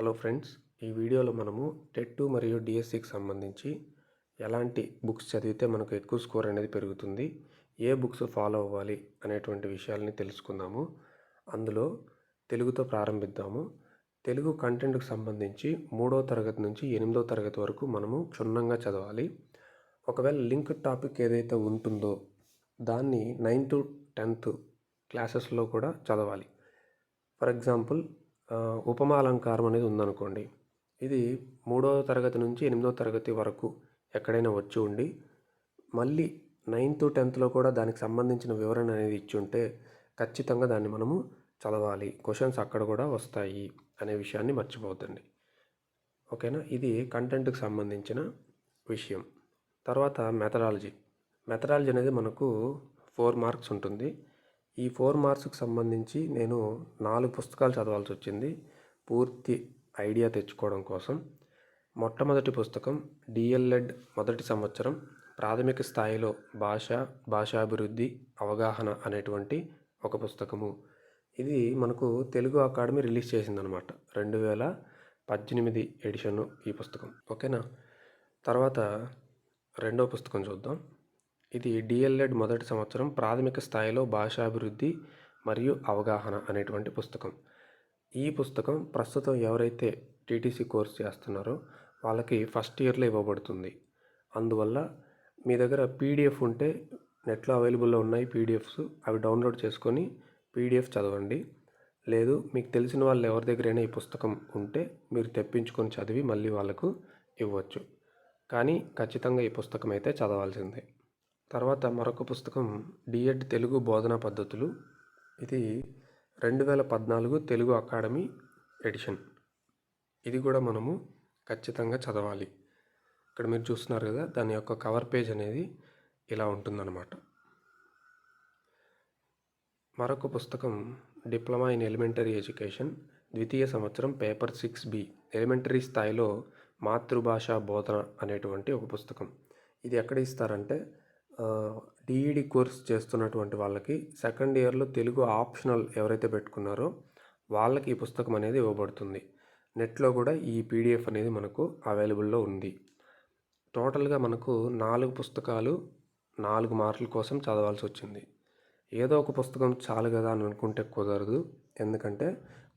Hello friends ఈ వీడియోలో మనము టెట్ టూ మరియు డిఎస్సికి సంబంధించి ఎలాంటి బుక్స్ చదివితే మనకు ఎక్కువ స్కోర్ అనేది పెరుగుతుంది ఏ బుక్స్ ఫాలో అవ్వాలి అనేటువంటి విషయాల్ని తెలుసుకుందాము. అందులో తెలుగుతో ప్రారంభిద్దాము. తెలుగు కంటెంట్కి సంబంధించి మూడో తరగతి నుంచి ఎనిమిదో తరగతి వరకు మనము క్షుణ్ణంగా చదవాలి. ఒకవేళ లింక్ టాపిక్ ఏదైతే ఉంటుందో దాన్ని నైన్త్ టెన్త్ క్లాసెస్లో కూడా చదవాలి. ఫర్ ఎగ్జాంపుల్ ఉపమాలంకారం అనేది ఉందనుకోండి. ఇది మూడో తరగతి నుంచి ఎనిమిదో తరగతి వరకు ఎక్కడైనా వచ్చి ఉండి మళ్ళీ నైన్త్ టెన్త్లో కూడా దానికి సంబంధించిన వివరణ అనేది ఇచ్చి ఉంటే ఖచ్చితంగా దాన్ని మనము చదవాలి. క్వశ్చన్స్ అక్కడ కూడా వస్తాయి అనే విషయాన్ని మర్చిపోతుంది ఓకేనా? ఇది కంటెంట్కి సంబంధించిన విషయం. తర్వాత మెథడాలజీ. మెథడాలజీ అనేది మనకు ఫోర్ మార్క్స్ ఉంటుంది. ఈ ఫోర్ మార్క్స్కి సంబంధించి నేను నాలుగు పుస్తకాలు చదవాల్సి వచ్చింది. పూర్తి ఐడియా తెచ్చుకోవడం కోసం. మొట్టమొదటి పుస్తకం డిఎల్ఎడ్ మొదటి సంవత్సరం. ప్రాథమిక స్థాయిలో భాష భాషాభివృద్ధి అవగాహన అనేటువంటి ఒక పుస్తకము. ఇది మనకు తెలుగు అకాడమీ రిలీజ్ చేసిందనమాట. రెండు వేల పద్దెనిమిది ఎడిషన్ ఈ పుస్తకం. ఓకేనా? తర్వాత రెండో పుస్తకం చూద్దాం. ఇది డిఎల్ఎడ్ మొదటి సంవత్సరం ప్రాథమిక స్థాయిలో భాషాభివృద్ధి మరియు అవగాహన అనేటువంటి పుస్తకం. ఈ పుస్తకం ప్రస్తుతం ఎవరైతే టీటీసీ కోర్స్ చేస్తున్నారో వాళ్ళకి ఫస్ట్ ఇయర్లో ఇవ్వబడుతుంది. అందువల్ల మీ దగ్గర పీడిఎఫ్ ఉంటే నెట్లో అవైలబుల్లో ఉన్నాయి పీడిఎఫ్స్ అవి డౌన్లోడ్ చేసుకొని పీడిఎఫ్ చదవండి. లేదు మీకు తెలిసిన వాళ్ళు ఎవరి దగ్గరైనా ఈ పుస్తకం ఉంటే మీరు తెప్పించుకొని చదివి మళ్ళీ వాళ్ళకు ఇవ్వచ్చు. కానీ ఖచ్చితంగా ఈ పుస్తకం అయితే చదవాల్సిందే. తర్వాత మరొక పుస్తకం డిఎడ్ తెలుగు బోధనా పద్ధతులు. ఇది రెండు వేల పద్నాలుగు తెలుగు అకాడమీ ఎడిషన్. ఇది కూడా మనము ఖచ్చితంగా చదవాలి. ఇక్కడ మీరు చూస్తున్నారు కదా దాని యొక్క కవర్ పేజ్ అనేది ఇలా ఉంటుందన్నమాట. మరొక పుస్తకం డిప్లొమా ఇన్ ఎలిమెంటరీ ఎడ్యుకేషన్ ద్వితీయ సంవత్సరం పేపర్ సిక్స్ బి. ఎలిమెంటరీ స్థాయిలో మాతృభాష బోధన అనేటువంటి ఒక పుస్తకం. ఇది ఎక్కడ ఇస్తారంటే డిఈడి కోర్స్ చేస్తున్నటువంటి వాళ్ళకి సెకండ్ ఇయర్లో తెలుగు ఆప్షనల్ ఎవరైతే పెట్టుకున్నారో వాళ్ళకి ఈ పుస్తకం అనేది ఇవ్వబడుతుంది. నెట్లో కూడా ఈ పీడిఎఫ్ అనేది మనకు అవైలబుల్లో ఉంది. టోటల్గా మనకు నాలుగు పుస్తకాలు నాలుగు మార్కుల కోసం చదవాల్సి వచ్చింది. ఏదో ఒక పుస్తకం చాలు కదా అని అనుకుంటే కుదరదు. ఎందుకంటే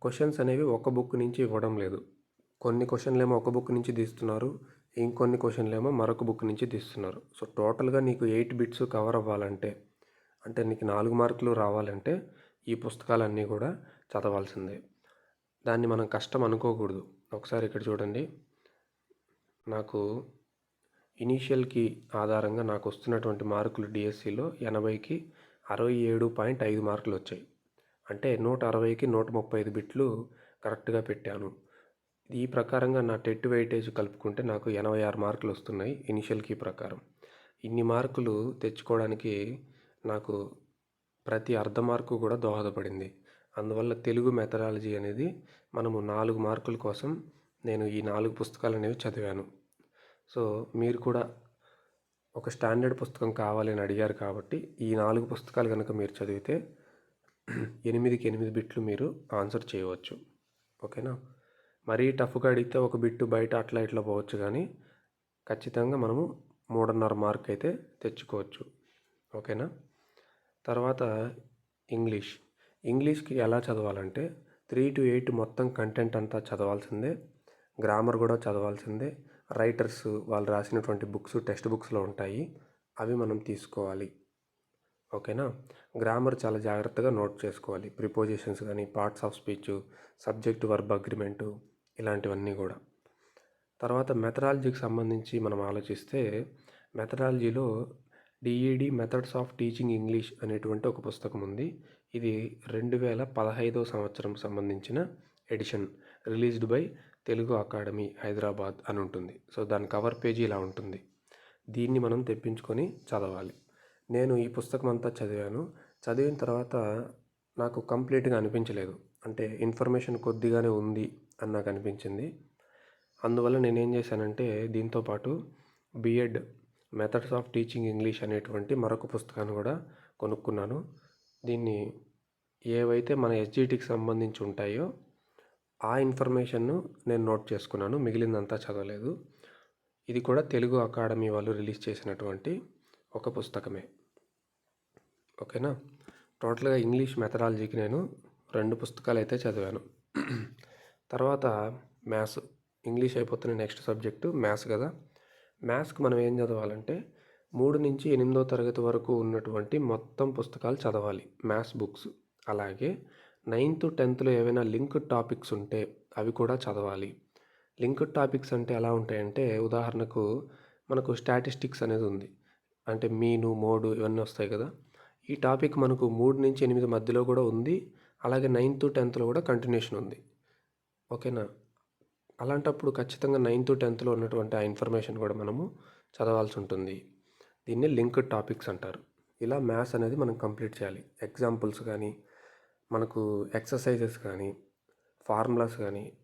క్వశ్చన్స్ అనేవి ఒక బుక్ నుంచి ఇవ్వడం లేదు. కొన్ని క్వశ్చన్లు ఏమో ఒక బుక్ నుంచి తీస్తున్నారు. ఇంకొన్ని క్వశ్చన్లు ఏమో మరొక బుక్ నుంచి తీస్తున్నారు. సో టోటల్గా నీకు ఎయిట్ బిట్స్ కవర్ అవ్వాలంటే అంటే నీకు నాలుగు మార్కులు రావాలంటే ఈ పుస్తకాలన్నీ కూడా చదవాల్సిందే. దాన్ని మనం కష్టం అనుకోకూడదు. ఒకసారి ఇక్కడ చూడండి. నాకు ఇనీషియల్కి ఆధారంగా నాకు వస్తున్నటువంటి మార్కులు డిఎస్సిలో ఎనభైకి అరవై ఏడు పాయింట్ ఐదు మార్కులు వచ్చాయి. అంటే నూట అరవైకి నూట ముప్పై ఐదు బిట్లు కరెక్ట్గా పెట్టాను. ఈ ప్రకారంగా నా టెట్ వెయిటేజ్ కలుపుకుంటే నాకు ఎనభై ఆరు మార్కులు వస్తున్నాయి ఇనిషియల్ కీ ప్రకారం. ఇన్ని మార్కులు తెచ్చుకోవడానికి నాకు ప్రతి అర్ధ మార్కు కూడా దోహదపడింది. అందువల్ల తెలుగు మెథడాలజీ అనేది మనము నాలుగు మార్కుల కోసం నేను ఈ నాలుగు పుస్తకాలు అనేవి చదివాను. సో మీరు కూడా ఒక స్టాండర్డ్ పుస్తకం కావాలని అడిగారు కాబట్టి ఈ నాలుగు పుస్తకాలు కనుక మీరు చదివితే ఎనిమిదికి ఎనిమిది బిట్లు మీరు ఆన్సర్ చేయవచ్చు. ఓకేనా? మరీ టఫ్గా అడిగితే ఒక బిట్టు బయట అట్లా ఇట్లా పోవచ్చు కానీ ఖచ్చితంగా మనము మూడున్నర మార్క్ అయితే తెచ్చుకోవచ్చు. ఓకేనా? తర్వాత ఇంగ్లీష్. ఇంగ్లీష్కి ఎలా చదవాలంటే త్రీ టు ఎయిట్ మొత్తం కంటెంట్ అంతా చదవాల్సిందే. గ్రామర్ కూడా చదవాల్సిందే. రైటర్స్ వాళ్ళు రాసినటువంటి బుక్స్ టెక్స్ట్ బుక్స్లో ఉంటాయి. అవి మనం తీసుకోవాలి. ఓకేనా? గ్రామర్ చాలా జాగ్రత్తగా నోట్ చేసుకోవాలి. ప్రిపోజిషన్స్ కానీ parts of speech subject verb agreement ఇలాంటివన్నీ కూడా. తర్వాత మెథడాలజీకి సంబంధించి మనం ఆలోచిస్తే మెథడాలజీలో DEd methods of teaching English అనేటువంటి ఒక పుస్తకం ఉంది. ఇది రెండు వేల పదహైదో సంవత్సరం సంబంధించిన edition released by Telugu academy Hyderabad అని ఉంటుంది. సో దాని కవర్ పేజీ ఇలా ఉంటుంది. దీన్ని మనం తెప్పించుకొని చదవాలి. నేను ఈ పుస్తకం అంతా చదివాను. చదివిన తర్వాత నాకు కంప్లీట్గా అనిపించలేదు. అంటే ఇన్ఫర్మేషన్ కొద్దిగానే ఉంది అని నాకు అనిపించింది. అందువల్ల నేనేం చేశానంటే దీంతో పాటు BEd methods of teaching English అనేటువంటి మరొక పుస్తకాన్ని కూడా కొనుక్కున్నాను. దీన్ని ఏవైతే మన ఎస్జిటికి సంబంధించి ఉంటాయో ఆ ఇన్ఫర్మేషన్ను నేను నోట్ చేసుకున్నాను. మిగిలిందంతా చదవలేదు. ఇది కూడా తెలుగు అకాడమీ వాళ్ళు రిలీజ్ చేసినటువంటి ఒక పుస్తకమే. ఓకేనా? టోటల్గా ఇంగ్లీష్ మెథడాలజీకి నేను రెండు పుస్తకాలు అయితే చదివాను. తర్వాత మ్యాథ్స్ ఇంగ్లీష్ అయిపోతున్న నెక్స్ట్ సబ్జెక్టు మ్యాథ్స్ కదా. మ్యాథ్స్కి మనం ఏం చదవాలంటే మూడు నుంచి ఎనిమిదో తరగతి వరకు ఉన్నటువంటి మొత్తం పుస్తకాలు చదవాలి మ్యాథ్స్ బుక్స్ అలాగే నైన్త్ టెన్త్లో ఏవైనా లింక్ టాపిక్స్ ఉంటే అవి కూడా చదవాలి. లింక్ టాపిక్స్ అంటే ఎలా ఉంటాయంటే ఉదాహరణకు మనకు స్టాటిస్టిక్స్ అనేది ఉంది. అంటే మీను మోడు ఇవన్నీ వస్తాయి కదా. ఈ టాపిక్ మనకు మూడు నుంచి ఎనిమిది మధ్యలో కూడా ఉంది. అలాగే నైన్త్ టెన్త్లో కూడా కంటిన్యూషన్ ఉంది. ఓకేనా? అలాంటప్పుడు ఖచ్చితంగా నైన్త్ టెన్త్లో ఉన్నటువంటి ఆ ఇన్ఫర్మేషన్ కూడా మనము చదవాల్సి ఉంటుంది దీన్ని లింక్డ్ టాపిక్స్ అంటారు. ఇలా మ్యాథ్స్ అనేది మనం కంప్లీట్ చేయాలి. ఎగ్జాంపుల్స్ కానీ మనకు ఎక్సర్సైజెస్ కానీ ఫార్ములాస్ కానీ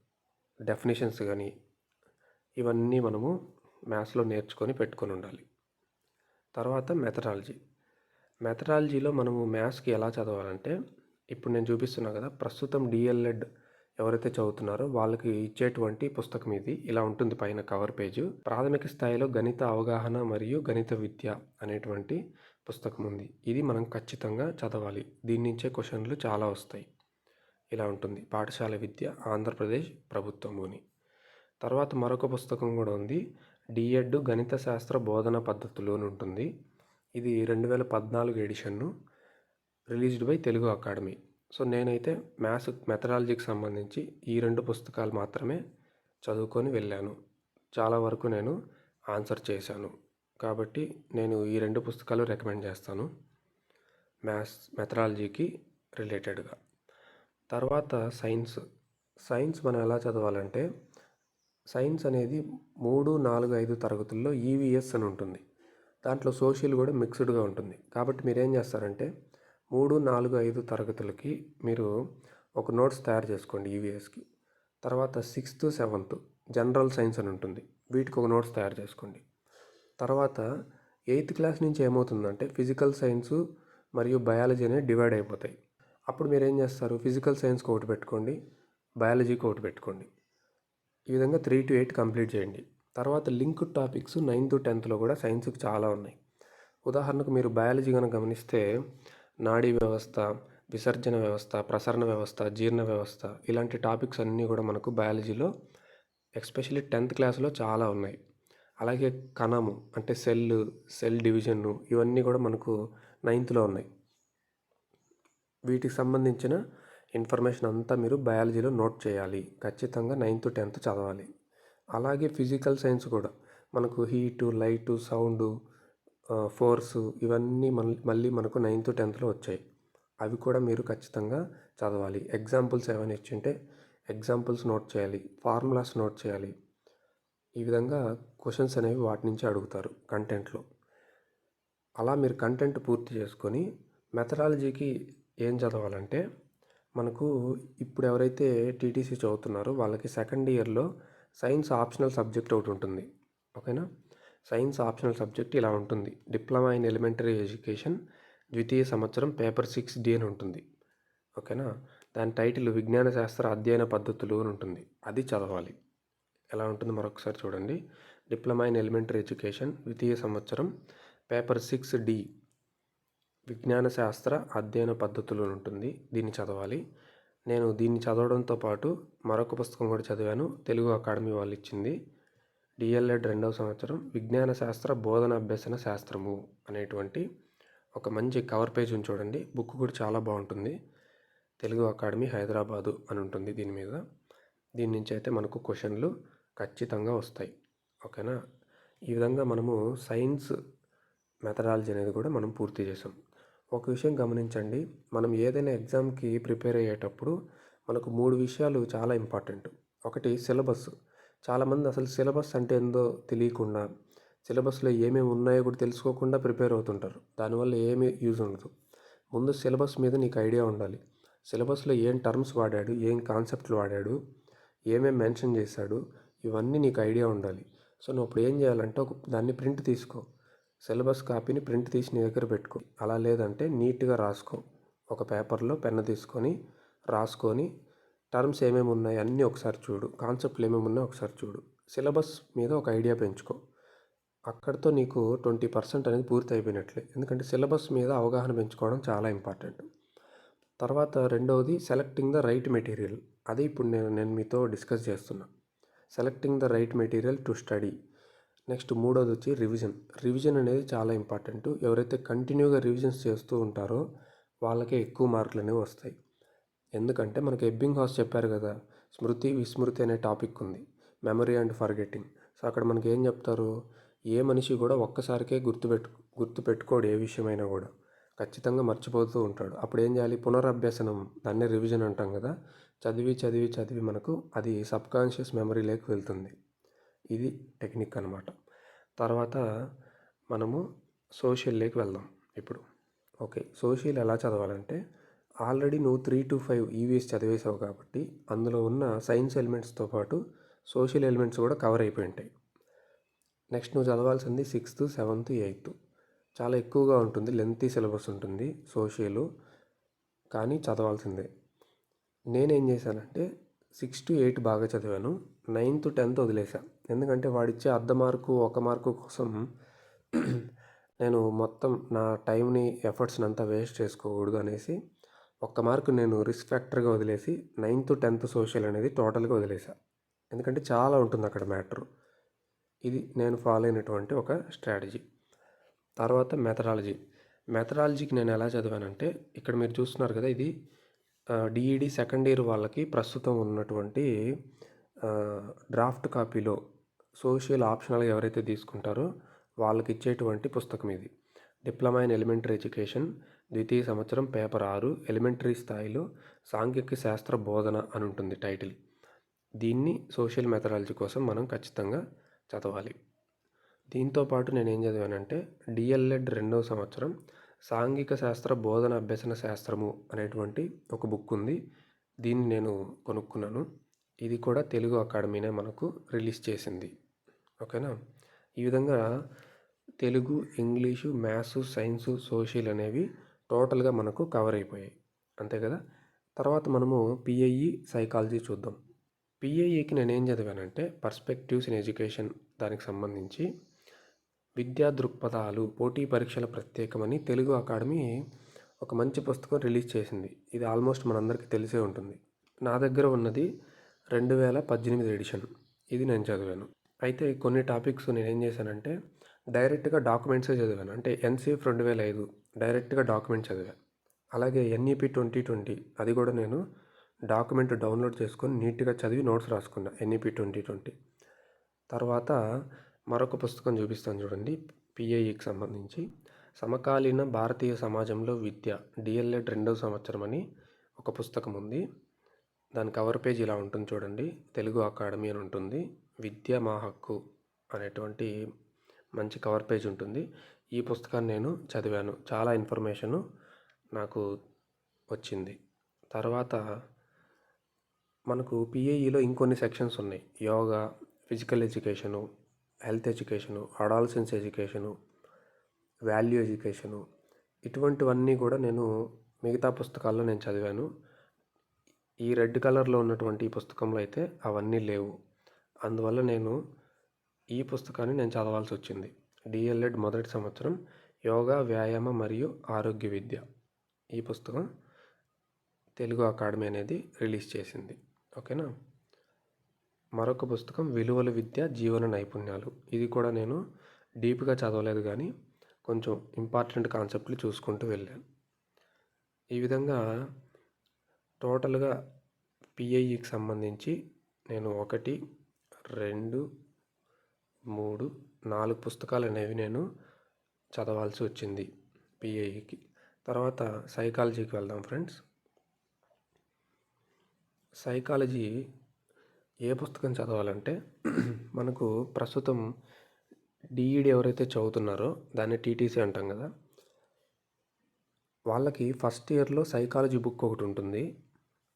డెఫినేషన్స్ కానీ ఇవన్నీ మనము మ్యాథ్స్లో నేర్చుకొని పెట్టుకొని ఉండాలి. తర్వాత మెథడాలజీ. మెథడాలజీలో మనము మ్యాథ్స్కి ఎలా చదవాలంటే ఇప్పుడు నేను చూపిస్తున్నా కదా ప్రస్తుతం డిఎల్ఎడ్ ఎవరైతే చదువుతున్నారో వాళ్ళకి ఇచ్చేటువంటి పుస్తకం ఇది. ఇలా ఉంటుంది పైన కవర్ పేజ్. ప్రాథమిక స్థాయిలో గణిత అవగాహన మరియు గణిత విద్య అనేటువంటి పుస్తకం ఉంది. ఇది మనం ఖచ్చితంగా చదవాలి. దీని నుంచే క్వశ్చన్లు చాలా వస్తాయి. ఇలా ఉంటుంది. పాఠశాల విద్య ఆంధ్రప్రదేశ్ ప్రభుత్వముని తర్వాత మరొక పుస్తకం కూడా ఉంది. డిఎడ్ గణిత శాస్త్ర బోధన పద్ధతులు అని ఉంటుంది. ఇది రెండు వేల పద్నాలుగు ఎడిషన్ను released by Telugu academy. So నేనైతే మ్యాథ్స్ మెథడాలజీకి సంబంధించి ఈ రెండు పుస్తకాలు మాత్రమే చదువుకొని వెళ్ళాను. చాలా వరకు నేను ఆన్సర్ చేశాను. కాబట్టి నేను ఈ రెండు పుస్తకాలు రికమెండ్ చేస్తాను. మ్యాథ్స్ మెథడాలజీకి రిలేటెడ్గా. తర్వాత సైన్స్. సైన్స్ మనం ఎలా చదవాలంటే సైన్స్ అనేది మూడు నాలుగు ఐదు తరగతుల్లో ఈవీఎస్ అని ఉంటుంది. దాంట్లో సోషల్ కూడా మిక్స్డ్గా ఉంటుంది. కాబట్టి మీరు ఏం చేస్తారంటే మూడు నాలుగు ఐదు తరగతులకి మీరు ఒక నోట్స్ తయారు చేసుకోండి ఈవీఎస్కి తర్వాత సిక్స్త్ సెవెంత్ జనరల్ సైన్స్ అని ఉంటుంది. వీటికి ఒక నోట్స్ తయారు చేసుకోండి. తర్వాత ఎయిత్ క్లాస్ నుంచి ఏమవుతుందంటే ఫిజికల్ సైన్స్ మరియు బయాలజీ అనేవి డివైడ్ అయిపోతాయి. అప్పుడు మీరు ఏం చేస్తారు? ఫిజికల్ సైన్స్కి ఒకటి పెట్టుకోండి బయాలజీకి ఒకటి పెట్టుకోండి. ఈ విధంగా త్రీ టు ఎయిట్ కంప్లీట్ చేయండి. తర్వాత లింక్ టాపిక్స్ నైన్త్ టెన్త్లో కూడా సైన్స్కి చాలా ఉన్నాయి. ఉదాహరణకు మీరు బయాలజీ కనుక గమనిస్తే నాడీ వ్యవస్థ విసర్జన వ్యవస్థ ప్రసరణ వ్యవస్థ జీర్ణ వ్యవస్థ ఇలాంటి టాపిక్స్ అన్నీ కూడా మనకు బయాలజీలో ఎస్పెషల్లీ టెన్త్ క్లాస్లో చాలా ఉన్నాయి. అలాగే కణము అంటే సెల్ సెల్ డివిజన్ను ఇవన్నీ కూడా మనకు నైన్త్లో ఉన్నాయి. వీటికి సంబంధించిన ఇన్ఫర్మేషన్ అంతా మీరు బయాలజీలో నోట్ చేయాలి. ఖచ్చితంగా నైన్త్ టెన్త్ చదవాలి. అలాగే ఫిజికల్ సైన్స్ కూడా. మనకు హీటు లైటు సౌండు ఫోర్సు ఇవన్నీ మళ్ళీ మనకు నైన్త్ టెన్త్లో వచ్చాయి. అవి కూడా మీరు ఖచ్చితంగా చదవాలి. ఎగ్జాంపుల్స్ ఏమైనా ఇచ్చింటే ఎగ్జాంపుల్స్ నోట్ చేయాలి. ఫార్ములాస్ నోట్ చేయాలి. ఈ విధంగా క్వశ్చన్స్ అనేవి వాటి నుంచి అడుగుతారు కంటెంట్లో. అలా మీరు కంటెంట్ పూర్తి చేసుకొని మెథడాలజీకి ఏం చదవాలంటే మనకు ఇప్పుడు ఎవరైతే టీటీసీ చదువుతున్నారో వాళ్ళకి సెకండ్ ఇయర్లో సైన్స్ ఆప్షనల్ సబ్జెక్ట్ ఒకటి ఉంటుంది. ఓకేనా? సైన్స్ ఆప్షనల్ సబ్జెక్ట్ ఇలా ఉంటుంది. డిప్లొమా ఇన్ ఎలిమెంటరీ ఎడ్యుకేషన్ ద్వితీయ సంవత్సరం పేపర్ సిక్స్ డి అని ఉంటుంది. ఓకేనా? దాని టైటిల్ విజ్ఞాన శాస్త్ర అధ్యయన పద్ధతులు అని ఉంటుంది. అది చదవాలి. ఎలా ఉంటుంది మరొకసారి చూడండి. డిప్లొమా ఇన్ ఎలిమెంటరీ ఎడ్యుకేషన్ ద్వితీయ సంవత్సరం పేపర్ సిక్స్ డి విజ్ఞాన శాస్త్ర అధ్యయన పద్ధతులు ఉంటుంది. దీన్ని చదవాలి. నేను దీన్ని చదవడంతో పాటు మరొక పుస్తకం కూడా చదివాను. తెలుగు అకాడమీ వాళ్ళు ఇచ్చింది. డిఎల్ఎడ్ రెండవ సంవత్సరం విజ్ఞాన శాస్త్ర బోధన అభ్యసన శాస్త్రము అనేటువంటి ఒక మంచి కవర్ పేజ్ ఉంది చూడండి. బుక్ కూడా చాలా బాగుంటుంది. తెలుగు అకాడమీ హైదరాబాదు అని ఉంటుంది దీని మీద. దీని నుంచి అయితే మనకు క్వశ్చన్లు ఖచ్చితంగా వస్తాయి. ఓకేనా? ఈ విధంగా మనము సైన్స్ మెథడాలజీ అనేది కూడా మనం పూర్తి చేసాం ఒక విషయం గమనించండి. మనం ఏదైనా ఎగ్జామ్కి ప్రిపేర్ అయ్యేటప్పుడు మనకు మూడు విషయాలు చాలా ఇంపార్టెంట్. ఒకటి సిలబస్. చాలామంది అసలు సిలబస్ అంటే ఏందో తెలియకుండా సిలబస్లో ఏమేమి ఉన్నాయో కూడా తెలుసుకోకుండా ప్రిపేర్ అవుతుంటారు. దానివల్ల ఏమీ యూజ్ ఉండదు. ముందు సిలబస్ మీద నీకు ఐడియా ఉండాలి. సిలబస్లో ఏం టర్మ్స్ వాడాడు ఏం కాన్సెప్ట్లు వాడాడు ఏమేమి మెన్షన్ చేశాడు ఇవన్నీ నీకు ఐడియా ఉండాలి. సో నువ్వు అప్పుడు ఏం చేయాలంటే ఒక దాన్ని ప్రింట్ తీసుకో. సిలబస్ కాపీని ప్రింట్ తీసి నీ దగ్గర పెట్టుకో. అలా లేదంటే నీట్గా రాసుకో. ఒక పేపర్లో పెన్ను తీసుకొని రాసుకొని టర్మ్స్ ఏమేమి ఉన్నాయి అన్నీ ఒకసారి చూడు. కాన్సెప్ట్లు ఏమేమి ఉన్నాయో ఒకసారి చూడు. సిలబస్ మీద ఒక ఐడియా పెంచుకో. అక్కడితో నీకు ట్వంటీ పర్సెంట్ అనేది పూర్తి అయిపోయినట్లే. ఎందుకంటే సిలబస్ మీద అవగాహన పెంచుకోవడం చాలా ఇంపార్టెంట్. తర్వాత రెండవది సెలెక్టింగ్ ద రైట్ మెటీరియల్. అది ఇప్పుడు నేను నేను మీతో డిస్కస్ చేస్తున్నా. Selecting the right material to study. Next మూడోది వచ్చి రివిజన్. రివిజన్ అనేది చాలా ఇంపార్టెంట్. ఎవరైతే కంటిన్యూగా రివిజన్స్ చేస్తూ ఉంటారో వాళ్ళకే ఎక్కువ మార్కులు అనేవి వస్తాయి. ఎందుకంటే మనకి ఎబ్బింగ్ హాస్ చెప్పారు కదా స్మృతి విస్మృతి అనే టాపిక్ ఉంది మెమరీ అండ్ ఫర్గెటింగ్. సో అక్కడ మనకి ఏం చెప్తారు? ఏ మనిషి కూడా ఒక్కసారికే గుర్తుపెట్టు గుర్తు పెట్టుకోడు ఏ విషయమైనా కూడా. ఖచ్చితంగా మర్చిపోతూ ఉంటాడు. అప్పుడు ఏం చేయాలి? పునరభ్యసనం దాన్నే రివిజన్ అంటాం కదా. చదివి చదివి చదివి మనకు అది సబ్కాన్షియస్ మెమరీలోకి వెళ్తుంది. ఇది టెక్నిక్ అనమాట తర్వాత మనము సోషల్లోకి వెళ్దాం ఇప్పుడు. ఓకే సోషల్ ఎలా చదవాలంటే ఆల్రెడీ నువ్వు త్రీ టు ఫైవ్ ఈవీఎస్ చదివేసావు కాబట్టి అందులో ఉన్న సైన్స్ ఎలిమెంట్స్తో పాటు సోషల్ ఎలిమెంట్స్ కూడా కవర్ అయిపోయి ఉంటాయి. నెక్స్ట్ నువ్వు చదవాల్సింది సిక్స్త్ సెవెంత్ ఎయిత్ చాలా ఎక్కువగా ఉంటుంది లెంతీ సిలబస్ ఉంటుంది సోషియల్ కానీ చదవాల్సిందే. నేనేం చేశానంటే సిక్స్ టు ఎయిట్ బాగా చదివాను. నైన్త్ టెన్త్ వదిలేసా. ఎందుకంటే వాడిచ్చే అర్ధ మార్కు ఒక మార్కు కోసం నేను మొత్తం నా టైంని ఎఫర్ట్స్ని అంతా వేస్ట్ చేసుకోకూడదు అనేసి ఒక్క మార్కు నేను రిస్క్ ఫ్యాక్టర్గా వదిలేసి నైన్త్ టెన్త్ సోషల్ అనేది టోటల్గా వదిలేసా. ఎందుకంటే చాలా ఉంటుంది అక్కడ మ్యాటర్ ఇది నేను ఫాలో అయినటువంటి ఒక స్ట్రాటజీ తర్వాత మెథడాలజీ మెథడాలజీకి నేను ఎలా చదివానంటే ఇక్కడ మీరు చూస్తున్నారు కదా ఇది డిఈడి సెకండ్ ఇయర్ వాళ్ళకి ప్రస్తుతం ఉన్నటువంటి డ్రాఫ్ట్ కాపీలో సోషల్ ఆప్షనల్గా ఎవరైతే తీసుకుంటారో వాళ్ళకి ఇచ్చేటువంటి పుస్తకం ఇది. డిప్లొమా ఇన్ ఎలిమెంటరీ ఎడ్యుకేషన్ ద్వితీయ సంవత్సరం పేపర్ ఆరు ఎలిమెంటరీ స్థాయిలో సాంఘిక శాస్త్ర బోధన అని ఉంటుంది టైటిల్. దీన్ని సోషల్ మెథడాలజీ కోసం మనం ఖచ్చితంగా చదవాలి. దీంతో పాటు నేను ఏం చదివానంటే డిఎల్ఎడ్ రెండవ సంవత్సరం సాంఘిక శాస్త్ర బోధన అభ్యసన శాస్త్రము అనేటువంటి ఒక బుక్ ఉంది. దీన్ని నేను కొనుక్కున్నాను. ఇది కూడా తెలుగు అకాడమీనే మనకు రిలీజ్ చేసింది. ఓకేనా? ఈ విధంగా Telugu English maths science social అనేవి టోటల్గా మనకు కవర్ అయిపోయాయి అంతే కదా? తర్వాత మనము పిఐఈ సైకాలజీ చూద్దాం. పిఐఈకి నేను ఏం చదివానంటే పర్స్పెక్టివ్స్ ఇన్ ఎడ్యుకేషన్ దానికి సంబంధించి విద్యా దృక్పథాలు పోటీ పరీక్షల ప్రత్యేకమని తెలుగు అకాడమీ ఒక మంచి పుస్తకం రిలీజ్ చేసింది. ఇది ఆల్మోస్ట్ మనందరికీ తెలిసే ఉంటుంది. నా దగ్గర ఉన్నది రెండు వేల పద్దెనిమిది ఎడిషన్. ఇది నేను చదివాను. అయితే కొన్ని టాపిక్స్ నేను ఏం చేశానంటే డైరెక్ట్గా డాక్యుమెంట్సే చదివాను. అంటే ఎన్సీఎఫ్ రెండు వేల ఐదు డైరెక్ట్గా డాక్యుమెంట్ చదివాను అలాగే ఎన్ఈపి ట్వంటీ ట్వంటీ అది కూడా నేను డాక్యుమెంట్ డౌన్లోడ్ చేసుకొని నీట్గా చదివి నోట్స్ రాసుకున్నా ఎన్ఈపి ట్వంటీ ట్వంటీ. తర్వాత మరొక పుస్తకం చూపిస్తాను చూడండి పిఐఈకి సంబంధించి. సమకాలీన భారతీయ సమాజంలో విద్య డిఎల్ఎడ్ రెండవ సంవత్సరం అని ఒక పుస్తకం ఉంది. దాని కవర్ పేజ్ ఇలా ఉంటుంది చూడండి తెలుగు అకాడమీ అని ఉంటుంది. విద్య మా హక్కు అనేటువంటి మంచి కవర్ పేజ్ ఉంటుంది. ఈ పుస్తకాన్ని నేను చదివాను. చాలా ఇన్ఫర్మేషను నాకు వచ్చింది. తర్వాత మనకు పిఏఈలో ఇంకొన్ని సెక్షన్స్ ఉన్నాయి. Yoga physical education health education adolescence education value education ఇటువంటివన్నీ కూడా నేను మిగతా పుస్తకాల్లో నేను చదివాను. ఈ రెడ్ కలర్లో ఉన్నటువంటి ఈ పుస్తకంలో అయితే అవన్నీ లేవు. అందువల్ల నేను ఈ పుస్తకాన్ని నేను చదవాల్సి వచ్చింది డిఎల్ఎడ్ మొదటి సంవత్సరం యోగా వ్యాయామ మరియు ఆరోగ్య విద్య. ఈ పుస్తకం తెలుగు అకాడమీ అనేది రిలీజ్ చేసింది. ఓకేనా? మరొక పుస్తకం విలువల విద్య జీవన నైపుణ్యాలు. ఇది కూడా నేను డీప్గా చదవలేదు కానీ కొంచెం ఇంపార్టెంట్ కాన్సెప్ట్లు చూసుకుంటూ వెళ్ళాను. ఈ విధంగా టోటల్గా పిఐఈకి సంబంధించి నేను ఒకటి రెండు మూడు నాలుగు పుస్తకాలు అనేవి నేను చదవాల్సి వచ్చింది పిఐకి తర్వాత సైకాలజీకి వెళ్దాం ఫ్రెండ్స్. సైకాలజీ ఏ పుస్తకం చదవాలంటే మనకు ప్రస్తుతం డిఈడి ఎవరైతే చదువుతున్నారో దాన్ని టీటీసీ అంటాం కదా వాళ్ళకి ఫస్ట్ ఇయర్లో సైకాలజీ బుక్ ఒకటి ఉంటుంది.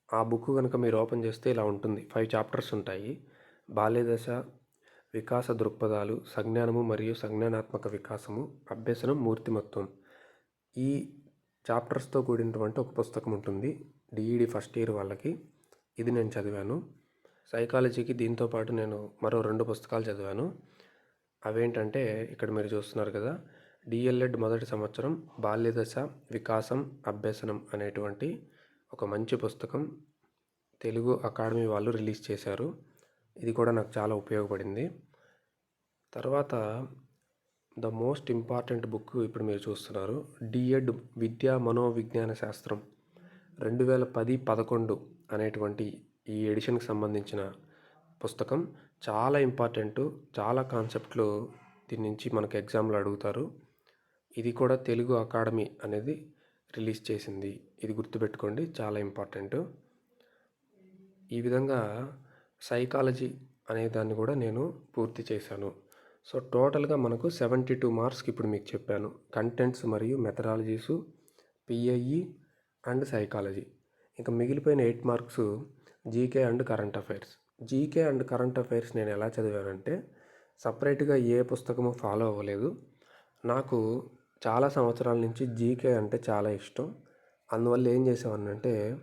ఆ బుక్ కనుక మీరు ఓపెన్ చేస్తే ఇలా ఉంటుంది. ఫైవ్ చాప్టర్స్ ఉంటాయి. బాల్యదశ వికాస దృక్పథాలు సంజ్ఞానము మరియు సంజ్ఞానాత్మక వికాసము అభ్యసనం మూర్తిమత్వం. ఈ చాప్టర్స్తో కూడినటువంటి ఒక పుస్తకం ఉంటుంది. డిఈడి ఫస్ట్ ఇయర్ వాళ్ళకి. ఇది నేను చదివాను. సైకాలజీకి దీంతో పాటు నేను మరో రెండు పుస్తకాలు చదివాను. అవేంటంటే ఇక్కడ మీరు చూస్తున్నారు కదా డిఎల్ఎడ్ మొదటి సంవత్సరం బాల్యదశ వికాసం అభ్యసనం అనేటువంటి ఒక మంచి పుస్తకం. తెలుగు అకాడమీ వాళ్ళు రిలీజ్ చేశారు. ఇది కూడా నాకు చాలా ఉపయోగపడింది. తర్వాత ద మోస్ట్ ఇంపార్టెంట్ బుక్ ఇప్పుడు మీరు చూస్తున్నారు. డిఎడ్ విద్యా మనోవిజ్ఞాన శాస్త్రం. రెండు వేల పది పదకొండు అనేటువంటి ఈ ఎడిషన్కి సంబంధించిన పుస్తకం. చాలా ఇంపార్టెంట్ చాలా కాన్సెప్ట్లు దీని నుంచి మనకు ఎగ్జామ్లో అడుగుతారు. ఇది కూడా తెలుగు అకాడమీ అనేది రిలీజ్ చేసింది. ఇది గుర్తుపెట్టుకోండి చాలా ఇంపార్టెంట్. ఈ విధంగా సైకాలజీ అనే దాన్ని కూడా నేను పూర్తి చేశాను. సో టోటల్గా మనకు సెవెంటీ టూ మార్క్స్కి ఇప్పుడు మీకు చెప్పాను. కంటెంట్స్ మరియు మెథడాలజీస్ పిఐఈ అండ్ సైకాలజీ. ఇంకా మిగిలిపోయిన eight marks GK and current affairs. GK and current affairs నేను ఎలా చదివానంటే సపరేట్గా ఏ పుస్తకము ఫాలో అవ్వలేదు. నాకు చాలా సంవత్సరాల నుంచి జీకే అంటే చాలా ఇష్టం. అందువల్ల ఏం చేసేవాడినంటే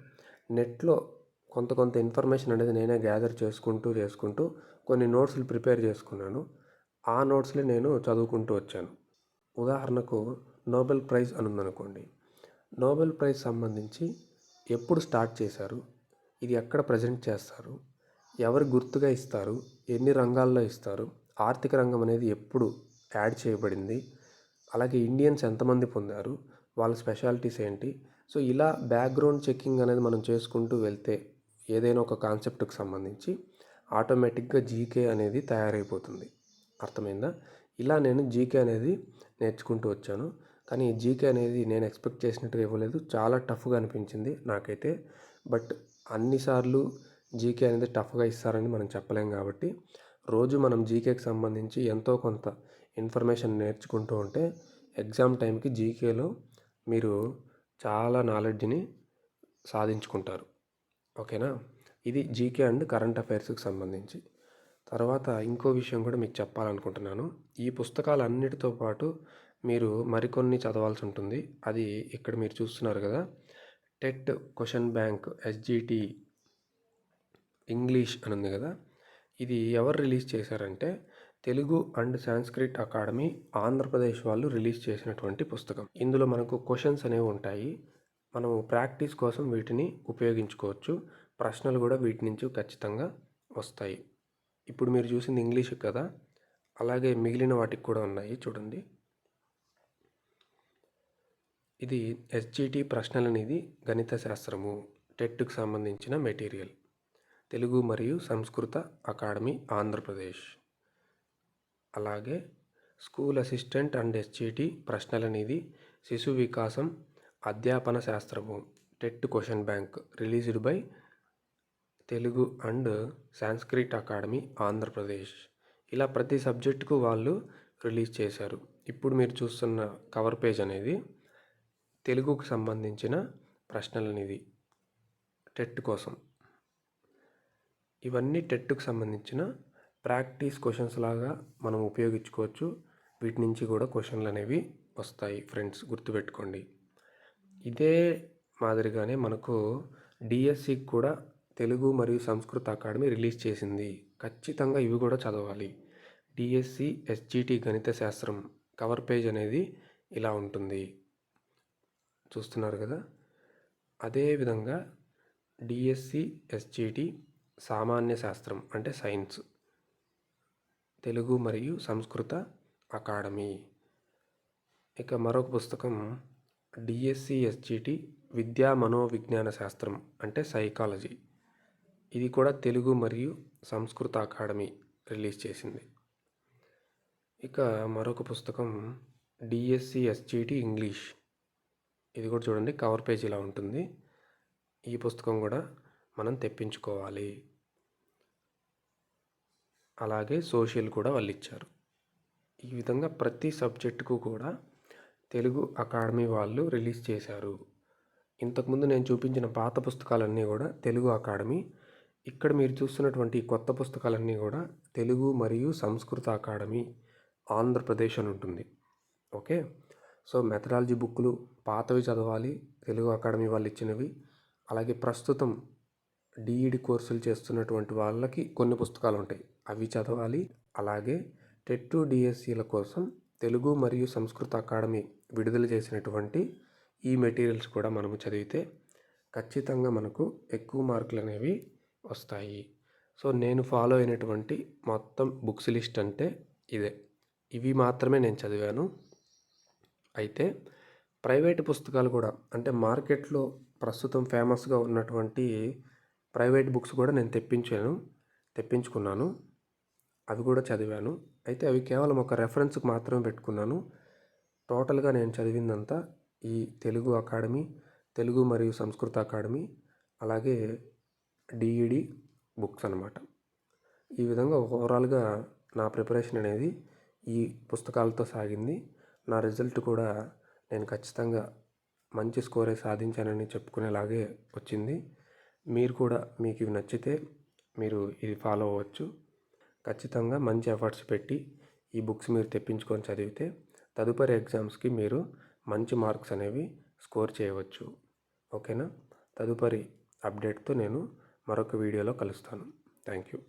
నెట్లో కొంత కొంత ఇన్ఫర్మేషన్ అనేది నేనే గ్యాదర్ చేసుకుంటూ చేసుకుంటూ కొన్ని నోట్స్లు ప్రిపేర్ చేసుకున్నాను. ఆ నోట్స్లే నేను చదువుకుంటూ వచ్చాను. ఉదాహరణకు నోబెల్ ప్రైజ్ అని ఉందనుకోండి నోబెల్ ప్రైజ్ సంబంధించి ఎప్పుడు స్టార్ట్ చేశారు? ఇది ఎక్కడ ప్రజెంట్ చేస్తారు? ఎవరు గుర్తుగా ఇస్తారు? ఎన్ని రంగాల్లో ఇస్తారు? ఆర్థిక రంగం అనేది ఎప్పుడు యాడ్ చేయబడింది? అలాగే ఇండియన్స్ ఎంతమంది పొందారు? వాళ్ళ స్పెషాలిటీస్ ఏంటి? సో ఇలా బ్యాక్గ్రౌండ్ చెకింగ్ అనేది మనం చేసుకుంటూ వెళ్తే ఏదైనా ఒక కాన్సెప్ట్కి సంబంధించి ఆటోమేటిక్గా జీకే అనేది తయారైపోతుంది. అర్థమైందా? ఇలా నేను జీకే అనేది నేర్చుకుంటూ వచ్చాను. కానీ జీకే అనేది నేను ఎక్స్పెక్ట్ చేసినట్టుగా ఇవ్వలేదు. చాలా టఫ్గా అనిపించింది నాకైతే. బట్ అన్నిసార్లు జీకే అనేది టఫ్గా ఇస్తారని మనం చెప్పలేం కాబట్టి రోజు మనం జీకేకి సంబంధించి ఎంతో కొంత ఇన్ఫర్మేషన్ నేర్చుకుంటూ ఉంటే ఎగ్జామ్ టైంకి జీకేలో మీరు చాలా నాలెడ్జ్ని సాధించుకుంటారు. ఓకేనా? ఇది జీకే అండ్ కరెంట్ అఫైర్స్కి సంబంధించి. తర్వాత ఇంకో విషయం కూడా మీకు చెప్పాలనుకుంటున్నాను. ఈ పుస్తకాలన్నిటితో పాటు మీరు మరికొన్ని చదవాల్సి ఉంటుంది. అది ఇక్కడ మీరు చూస్తున్నారు కదా. TET question bank SGT English అని ఉంది కదా. ఇది ఎవరు రిలీజ్ చేశారంటే Telugu and Sanskrit academy Andhra Pradesh వాళ్ళు రిలీజ్ చేసినటువంటి పుస్తకం. ఇందులో మనకు క్వశ్చన్స్ అనేవి ఉంటాయి. మనము ప్రాక్టీస్ కోసం వీటిని ఉపయోగించుకోవచ్చు. ప్రశ్నలు కూడా వీటి నుంచి ఖచ్చితంగా వస్తాయి. ఇప్పుడు మీరు చూసింది ఇంగ్లీష్ కదా? అలాగే మిగిలిన వాటికి కూడా ఉన్నాయి చూడండి. ఇది ఎస్జిటి ప్రశ్నలనిది గణిత శాస్త్రము టెట్కు సంబంధించిన మెటీరియల్. తెలుగు మరియు సంస్కృత అకాడమీ ఆంధ్రప్రదేశ్. అలాగే స్కూల్ అసిస్టెంట్ అండ్ ఎస్జిటి ప్రశ్నలనిది శిశు వికాసం అధ్యాపన శాస్త్రము TET question bank released by Telugu and Sanskrit academy Andhra Pradesh. ఇలా ప్రతి సబ్జెక్టుకు వాళ్ళు రిలీజ్ చేశారు. ఇప్పుడు మీరు చూస్తున్న కవర్ పేజ్ అనేది తెలుగుకు సంబంధించిన ప్రశ్నలనిది టెట్ కోసం. ఇవన్నీ టెట్కు సంబంధించిన ప్రాక్టీస్ క్వశ్చన్స్ లాగా మనం ఉపయోగించుకోవచ్చు. వీటి నుంచి కూడా క్వశ్చన్లు అనేవి వస్తాయి ఫ్రెండ్స్ గుర్తుపెట్టుకోండి. ఇదే మాదిరిగానే మనకు డిఎస్సికి కూడా తెలుగు మరియు సంస్కృత అకాడమీ రిలీజ్ చేసింది. ఖచ్చితంగా ఇవి కూడా చదవాలి. డిఎస్సి ఎస్జిటి గణిత శాస్త్రం కవర్ పేజ్ అనేది ఇలా ఉంటుంది. చూస్తున్నారు కదా? అదేవిధంగా డిఎస్సి ఎస్జిటి సామాన్య శాస్త్రం అంటే సైన్స్ తెలుగు మరియు సంస్కృత అకాడమీ. ఇక మరొక పుస్తకం డిఎస్సి ఎస్జిటి విద్యా మనోవిజ్ఞాన శాస్త్రం అంటే సైకాలజీ. ఇది కూడా తెలుగు మరియు సంస్కృత అకాడమీ రిలీజ్ చేసింది. ఇక మరొక పుస్తకం డిఎస్సి ఎస్జిటి ఇంగ్లీష్. ఇది కూడా చూడండి కవర్ పేజ్ ఇలా ఉంటుంది. ఈ పుస్తకం కూడా మనం తెప్పించుకోవాలి. అలాగే సోషల్ కూడా వాళ్ళు ఇచ్చారు ఈ విధంగా ప్రతి సబ్జెక్టుకు కూడా తెలుగు అకాడమీ వాళ్ళు రిలీజ్ చేశారు. ఇంతకుముందు నేను చూపించిన పాత పుస్తకాలన్నీ కూడా తెలుగు అకాడమీ. ఇక్కడ మీరు చూస్తున్నటువంటి కొత్త పుస్తకాలన్నీ కూడా తెలుగు మరియు సంస్కృత అకాడమీ ఆంధ్రప్రదేశ్ అని ఉంటుంది. ఓకే? సో మెథడాలజీ బుక్లు పాతవి చదవాలి తెలుగు అకాడమీ వాళ్ళు ఇచ్చినవి. అలాగే ప్రస్తుతం డిఈడి కోర్సులు చేస్తున్నటువంటి వాళ్ళకి కొన్ని పుస్తకాలు ఉంటాయి. అవి చదవాలి. అలాగే టెట్ డిఎస్సీల కోసం తెలుగు మరియు సంస్కృత అకాడమీ విడుదల చేసినటువంటి ఈ మెటీరియల్స్ కూడా మనము చదివితే ఖచ్చితంగా మనకు ఎక్కువ మార్కులు అనేవి వస్తాయి. సో నేను ఫాలో అయినటువంటి మొత్తం బుక్స్ లిస్ట్ అంటే ఇదే. ఇవి మాత్రమే నేను చదివాను. అయితే ప్రైవేట్ పుస్తకాలు కూడా అంటే మార్కెట్లో ప్రస్తుతం ఫేమస్గా ఉన్నటువంటి ప్రైవేట్ బుక్స్ కూడా నేను తెప్పించాను తెప్పించుకున్నాను. అవి కూడా చదివాను. అయితే అవి కేవలం ఒక రెఫరెన్స్కి మాత్రమే పెట్టుకున్నాను. టోటల్గా నేను చదివిందంతా ఈ తెలుగు అకాడమీ తెలుగు మరియు సంస్కృత అకాడమీ అలాగే డిఈడి బుక్స్ అనమాట ఈ విధంగా ఓవరాల్గా నా ప్రిపరేషన్ అనేది ఈ పుస్తకాలతో సాగింది. నా రిజల్ట్ కూడా నేను ఖచ్చితంగా మంచి స్కోరే సాధించానని చెప్పుకునేలాగే వచ్చింది. మీరు కూడా మీకు ఇవి నచ్చితే మీరు ఇది ఫాలో అవ్వచ్చు. ఖచ్చితంగా మంచి ఎఫర్ట్స్ పెట్టి ఈ బుక్స్ మీరు తెప్పించుకొని చదివితే తదుపరి ఎగ్జామ్స్కి మీరు మంచి మార్క్స్ అనేవి స్కోర్ చేయవచ్చు. ఓకేనా? తదుపరి అప్డేట్తో నేను మరొక వీడియోలో కలుస్తాను. Thank you